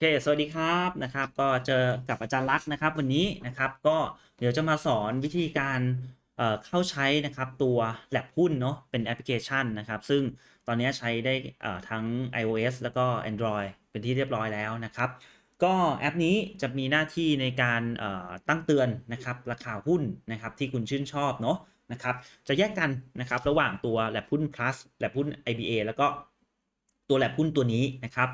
โอเค สวัสดีครับนะครับ ก็เจอกับอาจารย์ลักษ์นะครับ วันนี้นะครับก็เดี๋ยวจะมาสอนวิธีการเเข้าใช้นะครับตัวแลบหุ้นเนาะเป็นแอปพลิเคชันนะครับ ซึ่งตอนนี้ใช้ได้ทั้ง iOS แล้วก็ Android เป็นที่เรียบร้อยแล้วนะครับ ก็แอปนี้จะมีหน้าที่ในการตั้งเตือนนะครับราคาหุ้นนะครับที่คุณชื่นชอบเนาะนะครับ จะแยกกันนะครับระหว่างตัวแลบหุ้น plus แลบหุ้น IBA แล้วก็ตัวแลบหุ้นตัวนี้นะครับ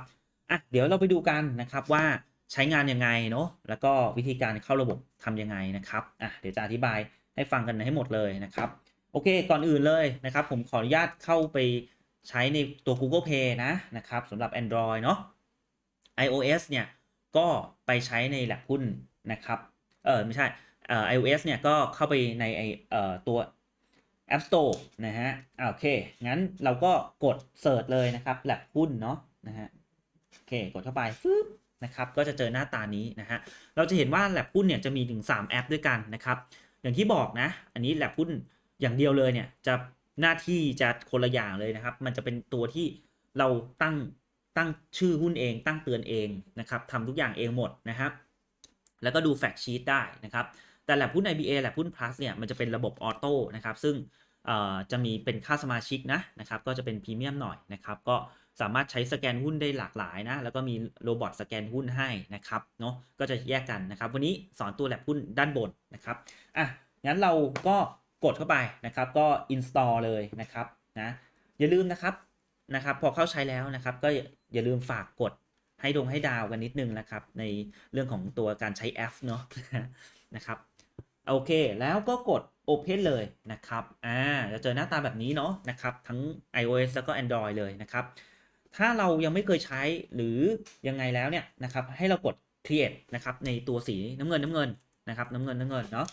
อะเดี๋ยวเราไปดูกันนะครับว่าใช้งานยังไงเนาะแล้วก็วิธีการเข้าระบบทำยังไงนะครับอะเดี๋ยวจะอธิบายให้ฟังกันให้หมดเลยนะครับโอเค ก่อนอื่นเลยนะครับ ผมขออนุญาตเข้าไปใช้ในตัว Google Play นะนะครับสำหรับ Android เนาะ iOS เนี่ยก็ไปใช้ในแลบหุ้นนะครับเออไม่ใช่เอ่อ iOS เนี่ยก็เข้าไปในไอเอ่อตัว App Store นะฮะโอเค งั้นเราก็กดเสิร์ชเลยนะครับแลบหุ้นเนาะนะฮะ อเคกดเข้าไปฟึบนะครับก็จะเจอหน้าตานี้นะฮะเราจะเห็นว่าแลบหุ้นเนี่ยจะมีถึง 3 แอปด้วยกันนะครับอย่างที่บอกนะ อันนี้แลบหุ้นอย่างเดียวเลยเนี่ยจะหน้าที่จะคนละอย่างเลยนะครับ มันจะเป็นตัวที่เราตั้งตั้งชื่อหุ้นเอง ตั้งเตือนเองนะครับทำทุกอย่างเองหมดนะครับ แล้วก็ดูแฟกชีตได้นะครับ แต่แลบหุ้น IBA แลบหุ้น plus เนี่ยมันจะเป็นระบบออโต้นะครับซึ่งจะมีเป็นค่าสมาชิกนะนะครับ ก็จะเป็นพรีเมียมหน่อยนะครับ ก็ สามารถใช้สแกนหุ้นได้หลากหลายนะ แล้วก็มีโรบอทสแกนหุ้นให้นะครับเนาะก็จะแยกกันนะครับ วันนี้สอนตัวแลบหุ้นด้านบนนะครับอะงั้นเราก็กดเข้าไปนะครับก็ install เลยนะครับนะอย่าลืมนะครับนะครับพอเข้าใช้แล้วนะครับ ก็อย่าลืมฝากกดให้ดงให้ดาวกันนิดนึงนะครับ ในเรื่องของตัวการใช้แอปเนาะนะครับโอเคแล้วก็กด Open เลยนะครับอ่าจะเจอหน้าตาแบบนี้เนาะนะครับ ทั้ง iOS แล้วก็ Android เลยนะครับ ถ้าเรายังไม่เคยใช้หรือยังไงแล้วเนี่ยนะครับให้เรากด create นะครับในตัวสีน้ำเงินน้ำเงินนะครับน้ำเงินน้ำเงินเนาะ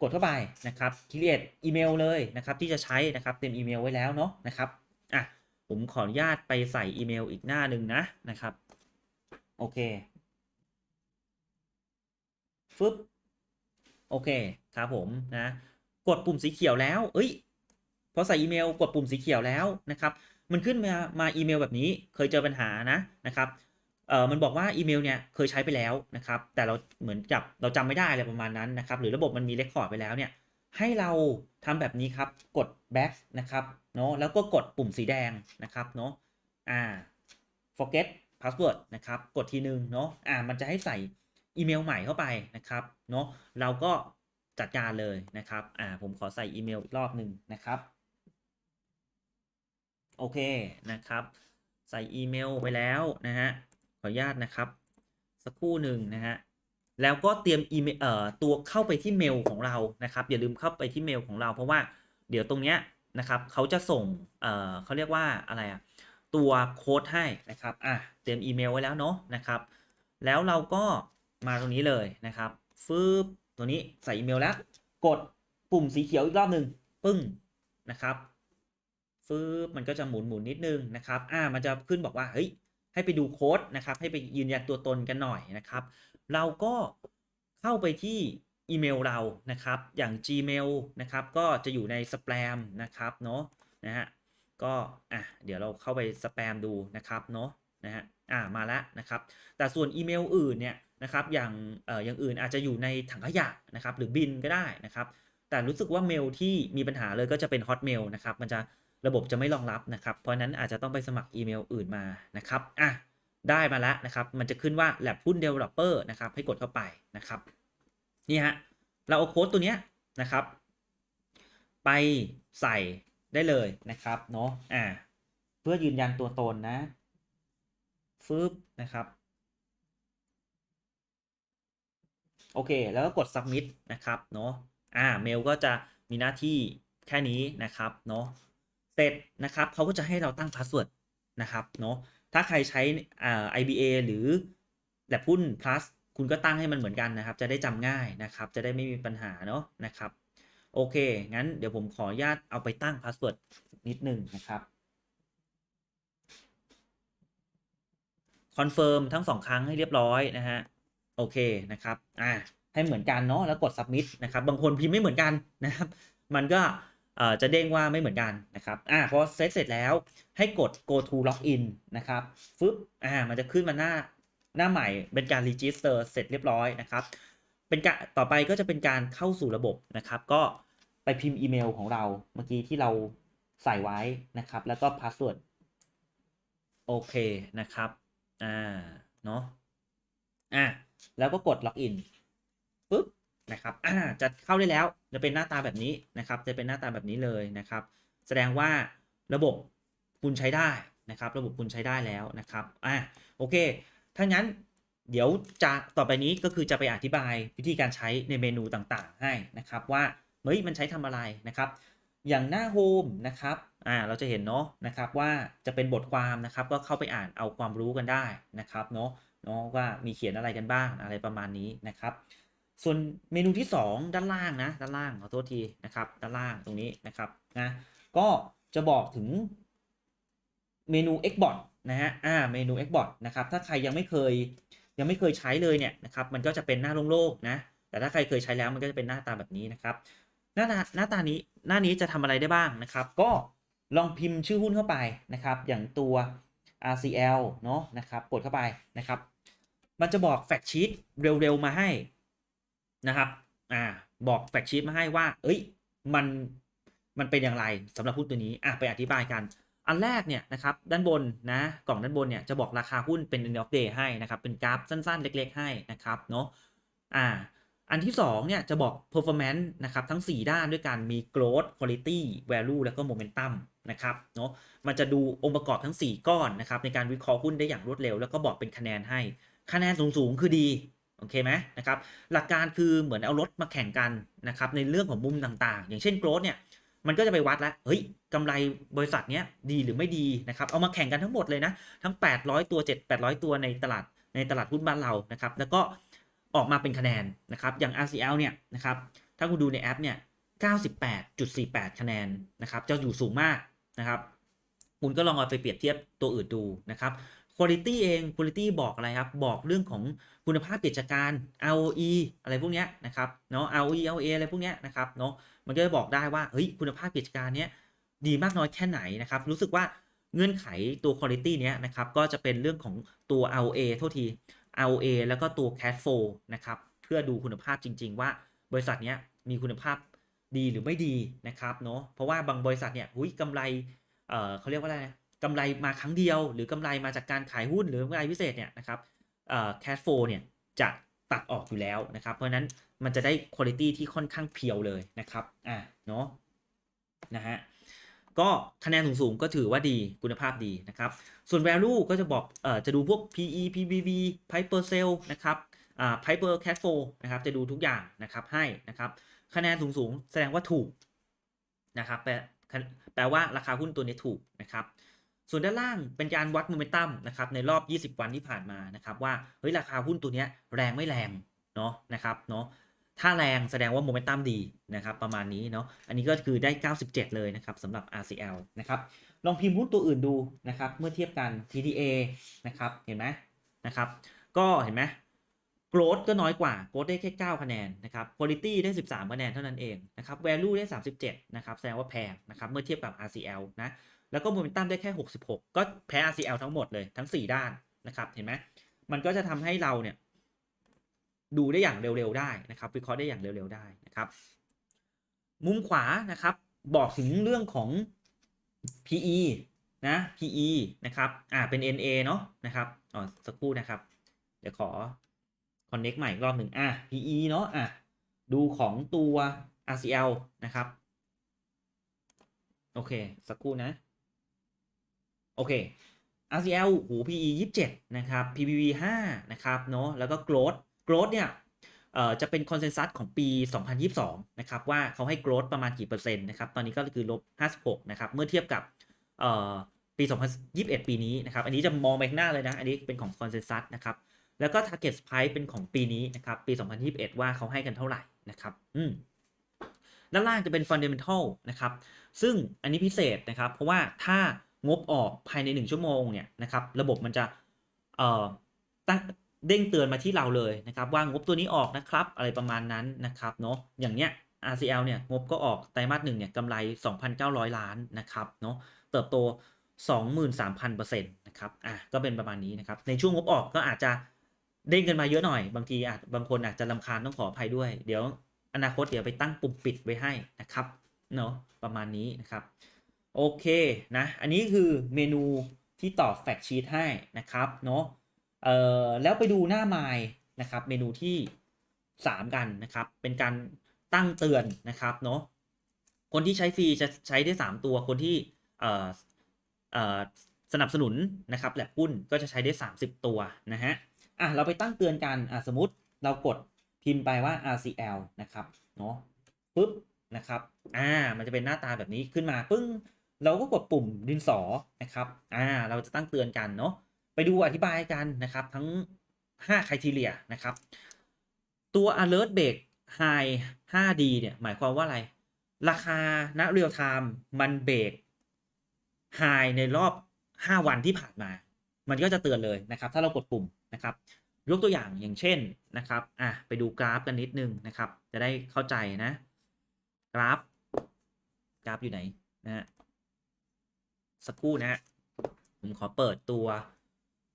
กดเข้าไปนะครับ create อีเมลเลยนะครับที่จะใช้นะครับเต็มอีเมลไว้แล้วเนาะนะครับอะผมขออนุญาตไปใส่อีเมลอีกหน้าหนึ่งนะนะครับโอเคฟึบโอเคครับผมนะกดปุ่มสีเขียวแล้ว เอ้ยพอใส่อีเมลกดปุ่มสีเขียวแล้วนะครับ มันขึ้นมามาอีเมลแบบนี้เคยเจอปัญหานะนะครับเอ่อมันบอกว่าอีเมลเนี่ยเคยใช้ไปแล้วนะครับ แต่เราเหมือนกับเราจำไม่ได้อะไรประมาณนั้นนะครับ หรือระบบมันมีเรคคอร์ดไปแล้วเนี่ย ให้เราทำแบบนี้ครับ กด back นะครับเนาะแล้วก็กดปุ่มสีแดงนะครับเนาะอ่า forget password นะครับ กดทีนึงเนาะอ่า มันจะให้ใส่อีเมลใหม่เข้าไปนะครับเนาะเราก็จัดการเลยนะครับ อ่า ผมขอใส่อีเมลอีกรอบหนึ่งนะครับ โอเคนะครับ ใส่อีเมลไปแล้วนะฮะขออนุญาตนะครับ สักครู่หนึ่งนะฮะแล้วก็เตรียมอีเมลเอ่อตัวเข้าไปที่เมลของเรานะครับอย่าลืมเข้าไปที่เมลของเรา เพราะว่าเดี๋ยวตรงเนี้ยนะครับเขาจะส่งเอ่อเขาเรียกว่าอะไรอะตัวโค้ดให้นะครับอะเตรียมอีเมลไว้แล้วเนาะนะครับ แล้วเราก็มาตรงนี้เลยนะครับฟึบตัวนี้ใส่อีเมลแล้ว กดปุ่มสีเขียวอีกรอบหนึ่งปึ้งนะครับ ฟึบมันก็จะหมุนหมุนนิดนึงนะครับ อ่า มันจะขึ้นบอกว่า เฮ้ย ให้ไปดูโค้ดนะครับ ให้ไปยืนยันตัวตนกันหน่อยนะครับ เราก็เข้าไปที่อีเมลเรา นะครับ อย่าง Gmail นะครับ ก็จะอยู่ในสแปมนะครับ เนาะนะฮะ ก็ อะ เดี๋ยวเราเข้าไปสแปมดูนะครับ เนาะนะฮะ อ่า มาแล้วนะครับ แต่ส่วนอีเมลอื่นเนี่ยนะครับอย่างเอ่ออย่างอื่นอาจจะอยู่ในถังขยะนะครับ หรือบินก็ได้นะครับ แต่รู้สึกว่าเมลที่มีปัญหาเลยก็จะเป็น Hotmail นะครับ มันจะ ระบบจะไม่รองรับนะครับ เพราะนั้นอาจจะต้องไปสมัครอีเมลอื่นมานะครับอะได้มาแล้วนะครับ มันจะขึ้นว่า Lab หุ้น Developer นะครับ ให้กดเข้าไปนะครับ นี่ฮะ เราเอาโค้ดตัวเนี้ยนะครับ ไปใส่ได้เลยนะครับเนาะ อ่า เพื่อยืนยันตัวตนนะ ฟึบนะครับ โอเค แล้วก็กด submit นะครับ เนาะ อ่า เมลก็จะมีหน้าที่แค่นี้นะครับ เนาะ เสร็จนะครับเขาก็จะให้เราตั้งพาสเวิร์ดนะครับเนาะถ้าใครใช้อ่า IBA หรือแลบหุ้น plus คุณก็ตั้งให้มันเหมือนกันนะครับ จะได้จำง่ายนะครับ จะได้ไม่มีปัญหาเนาะนะครับ โอเค งั้นเดี๋ยวผมขออนุญาตเอาไปตั้งพาสเวิร์ดนิดนึงนะครับคอนเฟิร์มทั้งสองครั้งให้เรียบร้อยนะฮะโอเคนะครับอ่าให้เหมือนกันเนาะแล้วกด submit นะครับ บางคนพิมพ์ไม่เหมือนกันนะครับ มันก็ จะเด้งว่าไม่เหมือนกันนะครับอ่าพอเซตเสร็จแล้วให้กด go to login นะครับฟึบอ่ามันจะขึ้นมาหน้าหน้าใหม่เป็นการรีจิสเตอร์เสร็จเรียบร้อยนะครับ เป็นการต่อไปก็จะเป็นการเข้าสู่ระบบนะครับ ก็ไปพิมพ์อีเมลของเราเมื่อกี้ที่เราใส่ไว้นะครับ แล้วก็พาสเวิร์ดโอเคนะครับ อ่า เนาะอะแล้วก็กดล็อกอิน นะครับอ่าจะเข้าได้แล้วจะเป็นหน้าตาแบบนี้นะครับ จะเป็นหน้าตาแบบนี้เลยนะครับ แสดงว่าระบบคุณใช้ได้นะครับ ระบบคุณใช้ได้แล้วนะครับอะโอเค ถ้างั้นเดี๋ยวจะต่อไปนี้ก็คือจะไปอธิบายวิธีการใช้ในเมนูต่างๆ ให้นะครับ ว่าเฮ้ยมันใช้ทำอะไรนะครับ อย่างหน้าโฮมนะครับอ่าเราจะเห็นเนาะนะครับว่าจะเป็นบทความนะครับก็เข้าไปอ่านเอาความรู้กันได้นะครับเนาะเนาะว่ามีเขียนอะไรกันบ้างอะไรประมาณนี้นะครับ ส่วนเมนูที่ 2 ด้านล่างนะด้านล่างขอโทษทีนะครับด้านล่างตรงนี้นะครับนะก็จะบอกถึงเมนู Xbot นะฮะอ่าเมนู Xbot นะครับถ้าใครยังไม่เคยยังไม่เคยใช้เลยเนี่ยนะครับมันก็จะเป็นหน้าโล่งๆนะแต่ถ้าใครเคยใช้แล้วมันก็จะเป็นหน้าตาแบบนี้นะครับหน้าตาหน้าตานี้หน้านี้จะทำอะไรได้บ้างนะครับ ก็ลองพิมพ์ชื่อหุ้นเข้าไปนะครับ อย่างตัว RCL เนาะนะครับกดเข้าไปนะครับ มันจะบอกแฟกชีตเร็วๆมาให้ นะครับ อ่า บอกแฟกชีตมาให้ว่า เอ้ย มัน มันเป็นอย่างไรสำหรับหุ้นตัวนี้ อะ ไปอธิบายกัน อันแรกเนี่ยนะครับ ด้านบนนะ กล่องด้านบนเนี่ยจะบอกราคาหุ้นเป็น end of day ให้นะครับ เป็นกราฟสั้นๆ เล็ก ๆ ให้นะครับ เนาะ อ่า อันที่2เนี่ยจะบอก performance นะครับทั้ง 4 ด้านด้วยกันมี growth quality value แล้วก็ momentum นะครับเนาะมันจะดูองค์ประกอบทั้ง 4 ก้อนนะครับในการวิเคราะห์หุ้นได้อย่างรวดเร็ว แล้วก็บอกเป็นคะแนนให้ คะแนนสูงๆ คือดี โอเคไหมนะครับหลักการคือเหมือนเอารถมาแข่งกันนะครับในเรื่องของมุมต่างๆ อย่างเช่น growth เนี่ยมันก็จะไปวัดแล้วเฮ้ยกำไรบริษัทเนี้ยดีหรือไม่ดีนะครับเอามาแข่งกันทั้งหมดเลยนะทั้ง 800 ตัว 7 800 ตัวในตลาดในตลาดหุ้นบ้านเรานะครับแล้วก็ออกมาเป็นคะแนนนะครับอย่าง RCL เนี่ยนะครับถ้าคุณดูในแอปเนี่ย98.48 คะแนนนะครับจะอยู่สูงมากนะครับคุณก็ลองเอาไปเปรียบเทียบตัวอื่นดูนะครับ Quality เอง Quality บอกอะไรครับ บอกเรื่องของคุณภาพกิจการ ROE อะไรพวกเนี้ยนะครับเนาะ ROE ROA อะไรพวกเนี้ยนะครับเนาะมันก็จะบอกได้ว่าเฮ้ยคุณภาพกิจการเนี้ยดีมากน้อยแค่ไหนนะครับ รู้สึกว่าเงื่อนไขตัว Quality เนี้ยนะครับก็จะเป็นเรื่องของตัว ROA โทษที ROA แล้วก็ตัว cash flow นะครับเพื่อดูคุณภาพจริง ๆ ว่าบริษัทเนี้ยมีคุณภาพดีหรือไม่ดีนะครับเนาะเพราะว่าบางบริษัทเนี่ยหุยกำไรเอ่อเขาเรียกว่าอะไรนะ กำไรมาครั้งเดียว หรือกำไรมาจากการขายหุ้นหรือกำไรพิเศษเนี่ยนะครับเอ่อ cash flow เนี่ยจะตัดออกอยู่แล้วนะครับ เพราะนั้นมันจะได้ quality ที่ค่อนข้างเพียวเลยนะครับอะเนาะนะฮะก็คะแนนสูงๆก็ถือว่าดีคุณภาพดีนะครับ ส่วน value ก็จะบอกเอ่อจะดูพวก PE PBV price per sale นะครับอ่า price per cash flow นะครับจะดูทุกอย่างนะครับให้นะครับคะแนนสูงๆ แสดงว่าถูกนะครับแปลแปลว่าราคาหุ้นตัวนี้ถูกนะครับ ส่วนด้านล่างเป็นการวัดโมเมนตัมนะครับในรอบ 20 วันที่ผ่านมานะครับว่าเฮ้ยราคาหุ้นตัวนี้แรงไม่แรงเนาะนะครับเนาะถ้าแรงแสดงว่าโมเมนตัมดีนะครับประมาณนี้เนาะอันนี้ก็คือได้ 97 เลยนะครับสำหรับ RCL นะครับลองพิมพ์หุ้นตัวอื่นดูนะครับเมื่อเทียบกัน TDA นะครับเห็นไหมนะครับก็เห็นไหม growth ก็น้อยกว่า growth ได้แค่ 9 คะแนนนะครับ quality ได้ 13 คะแนนเท่านั้นเองนะครับ value ได้ 37 นะครับแสดงว่าแพงนะครับเมื่อเทียบกับ RCL นะ แล้วก็ momentum ได้แค่ 66 ก็แพ้ RCL ทั้งหมดเลยทั้ง 4 ด้านนะครับ เห็นไหมมันก็จะทำให้เราเนี่ย ดูได้อย่างเร็วๆได้นะครับ วิเคราะห์ได้อย่างเร็วๆได้นะครับ มุมขวานะครับ บอกถึงเรื่องของ PE นะ PE นะครับ อ่า เป็น NA เนาะนะครับ อ๋อ สักครู่นะครับ เดี๋ยวขอ connect ใหม่อีกรอบหนึ่งอะ PE เนาะ อะ ดูของตัว RCL นะครับ โอเค สักครู่นะ โอเค RCL หู PE 27 นะครับ PBV 5 นะครับ เนาะแล้วก็ growth growth เนี่ยเอ่อจะเป็นคอนเซนแซสของปี 2022 นะครับ ว่าเขาให้ growth ประมาณกี่เปอร์เซ็นต์นะครับ ตอนนี้ก็คือลบ 56 นะครับ เมื่อเทียบกับเอ่อปี 2021 ปีนี้นะครับ อันนี้จะมองไปข้างหน้าเลยนะ อันนี้เป็นของคอนเซนแซสนะครับ แล้วก็ target price เป็นของปีนี้นะครับ ปี 2021 ว่าเขาให้กันเท่าไหร่นะครับ อืมด้านล่างจะเป็น fundamental นะครับ ซึ่งอันนี้พิเศษนะครับ เพราะว่าถ้า งบออกภายใน 1 ชั่วโมงเนี่ยนะครับระบบมันจะเอ่อตั้งเด้งเตือนมาที่เราเลยนะครับว่างบตัวนี้ออกนะครับอะไรประมาณนั้นนะครับเนาะอย่างเนี้ย RCL เนี่ยงบก็ออกไตรมาสหนึ่งเนี่ยกำไร 2,900 ล้านนะครับเนาะเติบโต 23,000%นะครับอะก็เป็นประมาณนี้นะครับในช่วงงบออกก็อาจจะเด้งกันมาเยอะหน่อย บางทีอาจบางคนอาจจะลำคาญต้องขออภัยด้วย เดี๋ยวอนาคตเดี๋ยวไปตั้งปุ่มปิดไว้ให้นะครับเนาะประมาณนี้นะครับ โอเคนะอันนี้คือเมนูที่ตอบแฟกชีตให้นะครับเนาะเอ่อแล้วไปดูหน้าไมล์นะครับเมนูที่ 3 กันนะครับเป็นการตั้งเตือนนะครับเนาะคนที่ใช้ฟรีจะใช้ได้ 3 ตัวคนที่เอ่อเอ่อสนับสนุนนะครับแลบหุ้นก็จะใช้ได้ 30 ตัวนะฮะอะเราไปตั้งเตือนกันอะสมมติเรากดพิมพ์ไปว่า RCL นะครับเนาะปุ๊บนะครับ อ่า มันจะเป็นหน้าตาแบบนี้ขึ้นมา ปึ้ง เราก็กดปุ่มดินสอนะครับอ่าเราจะตั้งเตือนกันเนาะไปดูอธิบายกันนะครับทั้ง5 criteria นะครับ ตัว alert break high 5D เนี่ยหมายความว่าอะไร ราคาณ real time มันเบรก high ในรอบ 5 วันที่ผ่านมา มันก็จะเตือนเลยนะครับ ถ้าเรากดปุ่มนะครับยกตัวอย่างอย่างเช่นนะครับอะไปดูกราฟกันนิดนึงนะครับ จะได้เข้าใจนะ กราฟ กราฟอยู่ไหนนะฮะ สักครู่นะฮะผมขอเปิดตัว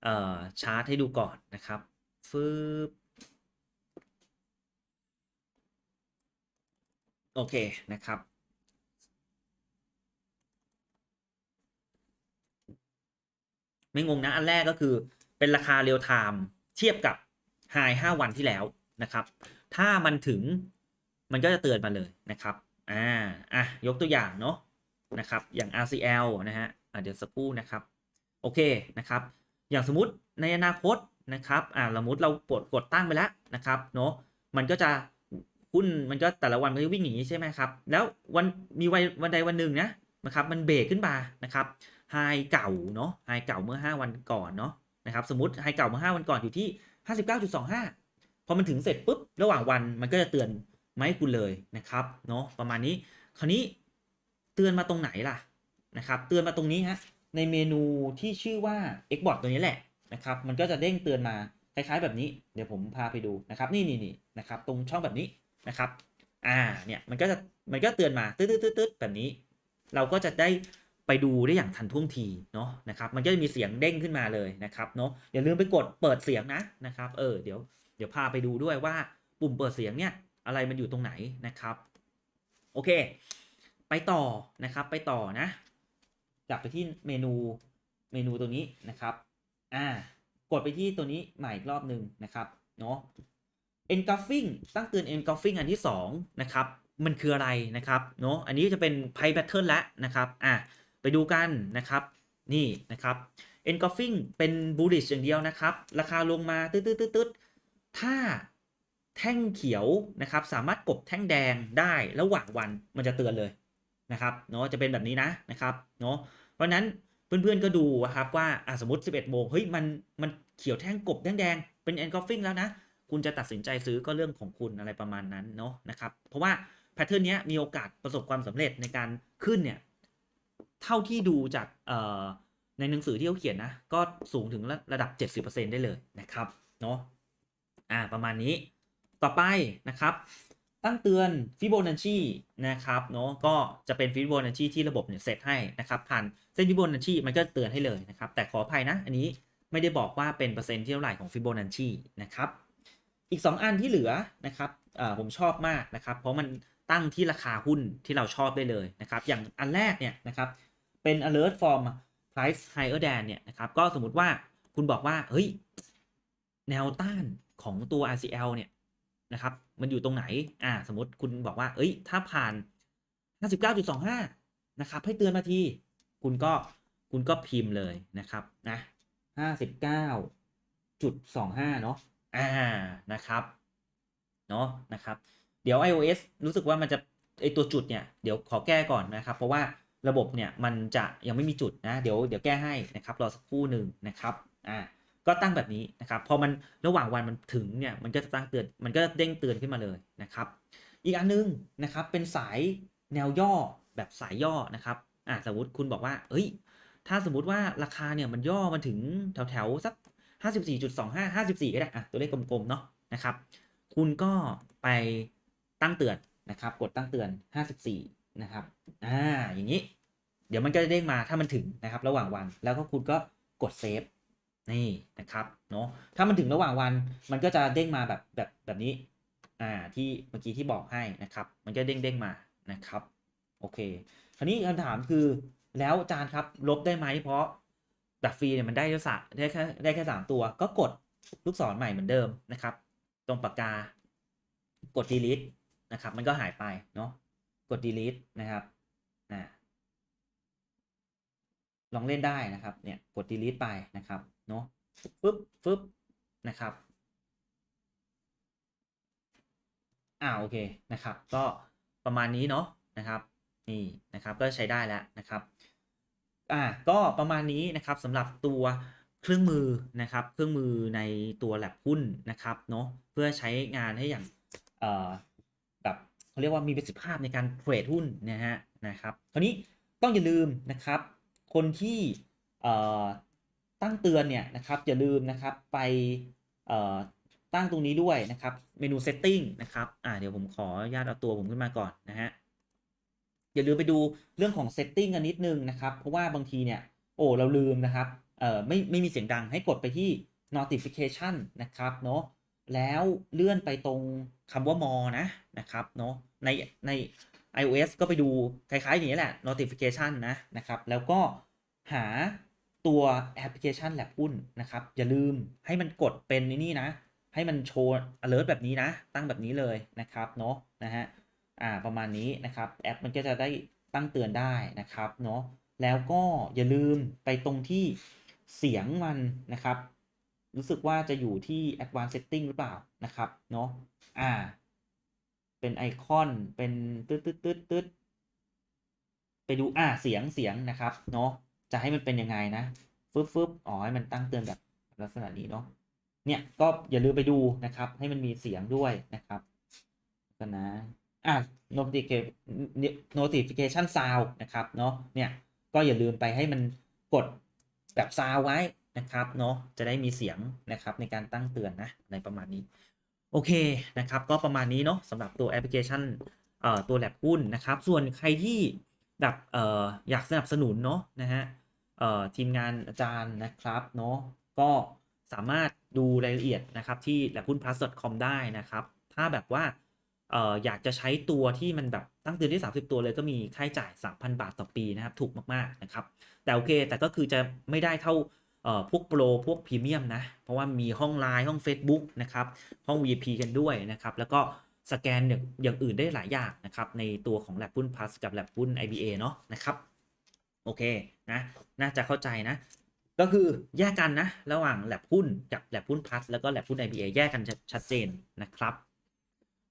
เอ่อชาร์ตให้ดูก่อนนะครับฟืบโอเคนะครับ ไม่งงนะอันแรกก็คือเป็นราคาเรียลไทม์เทียบกับไฮ5วันที่แล้วนะครับ ถ้ามันถึงมันก็จะเตือนมาเลยนะครับ อ่า อะ ยกตัวอย่างเนาะนะครับ อย่าง RCL นะฮะอะ เดี๋ยวสักครู่นะครับ โอเคนะครับ อย่างสมมติในอนาคตนะครับอ่าสมมติเรากดกดตั้งไปแล้วนะครับเนาะมันก็จะหุ้นมันก็แต่ละวันมันก็วิ่งอย่างนี้ใช่ไหมครับ แล้ววันมีวันวันใดวันหนึ่งนะนะครับ มันเบรกขึ้นมานะครับไฮเก่าเนาะไฮเก่าเมื่อ 5 วันก่อนเนาะนะครับ สมมติไฮเก่าเมื่อ 5 วันก่อนอยู่ที่ 59.25 พอมันถึงเสร็จปุ๊บระหว่างวันมันก็จะเตือนมาให้คุณเลยนะครับเนาะประมาณนี้ คราวนี้เตือนมาตรงไหนล่ะ นะครับเตือนมาตรงนี้ฮะในเมนูที่ชื่อว่า Xbox ตัวนี้แหละนะครับมันก็จะเด้งเตือนมาคล้ายๆแบบนี้ เดี๋ยวผมพาไปดูนะครับนี่นี่นี่นะครับตรงช่องแบบนี้นะครับอ่าเนี่ยมันก็จะมันก็เตือนมาตืดตืดตืดแบบนี้ เราก็จะได้ไปดูได้อย่างทันท่วงทีเนาะนะครับมันก็จะมีเสียงเด้งขึ้นมาเลยนะครับเนาะอย่าลืมไปกดเปิดเสียงนะนะครับเออเดี๋ยวเดี๋ยวพาไปดูด้วยว่าปุ่มเปิดเสียงเนี่ยอะไรมันอยู่ตรงไหนนะครับ โอเค ไปต่อนะครับไปต่อนะ กลับไปที่เมนูเมนูตัวนี้นะครับ อ่า กดไปที่ตัวนี้ใหม่อีกรอบหนึ่งนะครับ เนาะ engulfing ตั้งเตือน engulfing อันที่ 2 นะครับ มันคืออะไรนะครับ เนาะ อันนี้จะเป็น pie pattern แล้วนะครับ อะไปดูกันนะครับ นี่นะครับ engulfing เป็น bullish อย่างเดียวนะครับ ราคาลงมาตืดตืดตืดตืดถ้าแท่งเขียวนะครับ สามารถกบแท่งแดงได้ระหว่างวันมันจะเตือนเลยนะครับ เนาะ จะเป็นแบบนี้นะนะครับ เนาะ เพราะนั้นเพื่อนๆก็ดูครับว่าสมมติ 11โมงเฮ้ยมันมันเขียวแท่งกบแท่งแดงเป็น engulfing แล้วนะ คุณจะตัดสินใจซื้อก็เรื่องของคุณอะไรประมาณนั้นเนาะนะครับเพราะว่าแพทเทิร์นนี้มีโอกาสประสบความสำเร็จในการขึ้นเนี่ยเท่าที่ดูจากในหนังสือที่เขาเขียนนะ ก็สูงถึงระระดับ 70%ได้เลยนะครับเนาะอ่าประมาณนี้ต่อไปนะครับ ตั้งเตือนฟิโบนัชชีนะครับเนาะก็จะเป็นฟิโบนัชชีที่ระบบเนี่ยเซตให้นะครับผ่านเส้นฟิโบนัชชีมันก็เตือนให้เลยนะครับแต่ขออภัยนะ อันนี้ไม่ได้บอกว่าเป็นเปอร์เซ็นต์ที่เท่าไหร่ของฟิโบนัชชีนะครับอีก 2 อันที่เหลือนะครับผมชอบมากนะครับ เพราะมันตั้งที่ราคาหุ้นที่เราชอบได้เลยนะครับอย่างอันแรกเนี่ยนะครับเป็น alert from price higher than เนี่ยนะครับก็สมมติว่าคุณบอกว่าเฮ้ยแนวต้านของตัว RCL เนี่ย นะครับ มันอยู่ตรงไหน อ่า สมมติคุณบอกว่า เอ้ย ถ้าผ่าน 59.25 นะครับ ให้เตือนมาที คุณก็ คุณก็พิมพ์เลยนะครับ นะ 59.25 เนาะอ่า นะครับ เนาะนะครับ เดี๋ยว iOS รู้สึกว่ามันจะ ไอตัวจุดเนี่ย เดี๋ยวขอแก้ก่อนนะครับ เพราะว่าระบบเนี่ย มันจะยังไม่มีจุดนะ เดี๋ยว เดี๋ยวแก้ให้นะครับ รอสักครู่หนึ่งนะครับ อ่า ก็ตั้งแบบนี้นะครับพอมันระหว่างวันมันถึงเนี่ยมันก็จะตั้งเตือนมันก็เด้งเตือนขึ้นมาเลยนะครับ อีกอันนึงนะครับเป็นสายแนวย่อแบบสายย่อนะครับอ่าสมมติคุณบอกว่า เอ้ย ถ้าสมมติว่าราคาเนี่ยมันย่อมาถึงแถวแถวสัก54.25 54ก็ได้อะตัวเลขกลมๆเนาะนะครับ คุณก็ไปตั้งเตือนนะครับ กดตั้งเตือน 54 นะครับอ่าอย่างนี้ เดี๋ยวมันก็จะเด้งมาถ้ามันถึงนะครับ ระหว่างวันแล้วก็คุณก็กดเซฟ นี่นะครับเนาะถ้ามันถึงระหว่างวันมันก็จะเด้งมาแบบแบบแบบนี้อ่าที่เมื่อกี้ที่บอกให้นะครับ มันก็เด้งเด้งมานะครับโอเคคราวนี้คำถามคือแล้วอาจารย์ครับลบได้ไหมเพราะแบบฟรีเนี่ยมันได้แค่สามได้แค่ได้แค่สามตัวก็กดลูกศรใหม่เหมือนเดิมนะครับ ตรงปากกากด delete นะครับ มันก็หายไปเนาะกด delete นะครับนะลองเล่นได้นะครับ เนี่ย กด delete ไปนะครับ เนาะปึ๊บปึ๊บนะครับอ่าโอเคนะครับ ก็ประมาณนี้เนาะนะครับนี่นะครับก็ใช้ได้แล้วนะครับอ่าก็ประมาณนี้นะครับสำหรับตัวเครื่องมือนะครับ เครื่องมือในตัวแลบหุ้นนะครับเนาะเพื่อใช้งานให้อย่างเอ่อแบบเขาเรียกว่ามีประสิทธิภาพในการเทรดหุ้นนะฮะนะครับคราวนี้ต้องอย่าลืมนะครับ คนที่เอ่อ ตั้งเตือนเนี่ยนะครับอย่าลืมนะครับไปตั้งตรงนี้ด้วยนะครับเมนู setting นะครับอ่าเดี๋ยวผมขออนุญาตเอาตัวผมขึ้นมาก่อนนะฮะอย่าลืมไปดูเรื่องของ setting กันนิดนึงนะครับเพราะว่าบางทีเนี่ยโอ้เราลืมนะครับเอ่อไม่ไม่มีเสียงดังให้กดไปที่ notification นะครับเนาะแล้วเลื่อนไปตรงคำว่า more นะนะครับเนาะในใน iOS ก็ไปดูคล้ายๆอย่างนี้แหละ notification นะนะครับแล้วก็หา ตัวแอปพลิเคชันแลบหุ้นนะครับ อย่าลืมให้มันกดเป็นนี่นะ ให้มันโชว์ alert แบบนี้นะ ตั้งแบบนี้เลยนะครับเนาะนะฮะอ่าประมาณนี้นะครับแอปมันก็จะได้ตั้งเตือนได้นะครับเนาะแล้วก็อย่าลืมไปตรงที่เสียงมันนะครับ รู้สึกว่าจะอยู่ที่ advanced setting หรือเปล่านะครับเนาะอ่า เป็นไอคอนเป็นตึ๊ดตึ๊ดตึ๊ดตึ๊ดไปดูอ่าเสียงเสียงนะครับเนาะ จะให้มันเป็นยังไงนะฟึบฟึบอ๋อให้มันตั้งเตือนแบบลักษณะนี้เนาะเนี่ยก็อย่าลืมไปดูนะครับ ให้มันมีเสียงด้วยนะครับกันะอะ notification notification sound นะครับเนาะเนี่ยก็อย่าลืมไปให้มันกดแบบ sound ไว้นะครับเนาะจะได้มีเสียงนะครับในการตั้งเตือนนะในประมาณนี้ โอเคนะครับ ก็ประมาณนี้เนาะสำหรับตัวแอปพลิเคชันเอ่อตัวแลบหุ้นนะครับ ส่วนใครที่แบบเอ่ออยากสนับสนุนเนาะนะฮะ ทีมงานอาจารย์นะครับเนาะก็สามารถดูรายละเอียดนะครับที่ l a b h u n plus com ได้นะครับ ถ้าแบบว่าอออยากจะใช้ตัวที่มันแบบตั้งเตือนที่ 30 ตัวเลยก็มีค่าใช้จ่าย 3,000 บาทต่อปีนะครับ ถูกมากๆนะครับ แต่โอเค แต่ก็คือจะไม่ได้เท่าพวกโปรพวกพรีเมียมนะ เพราะว่ามีห้องไลน์ห้อง Facebook นะครับ ห้อง VIP กันด้วยนะครับ แล้วก็สแกนอย่างอื่นได้หลายอย่างนะครับ ในตัวของ l a b หุ้น plus กับ l a b หุ้น IBA เนาะนะครับ โอเคนะน่าจะเข้าใจนะ ก็คือแยกกันนะ ระหว่างแลบหุ้นกับแลบหุ้นพัสแล้วก็แลบหุ้น IBA แยกกันชัดชัดเจนนะครับ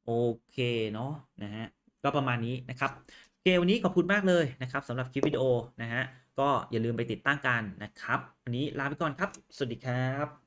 โอเคเนาะนะฮะก็ประมาณนี้นะครับโอเควันนี้ขอบคุณมากเลยนะครับสำหรับคลิปวิดีโอนะฮะก็อย่าลืมไปติดตั้งกันนะครับ วันนี้ลาไปก่อนครับ สวัสดีครับ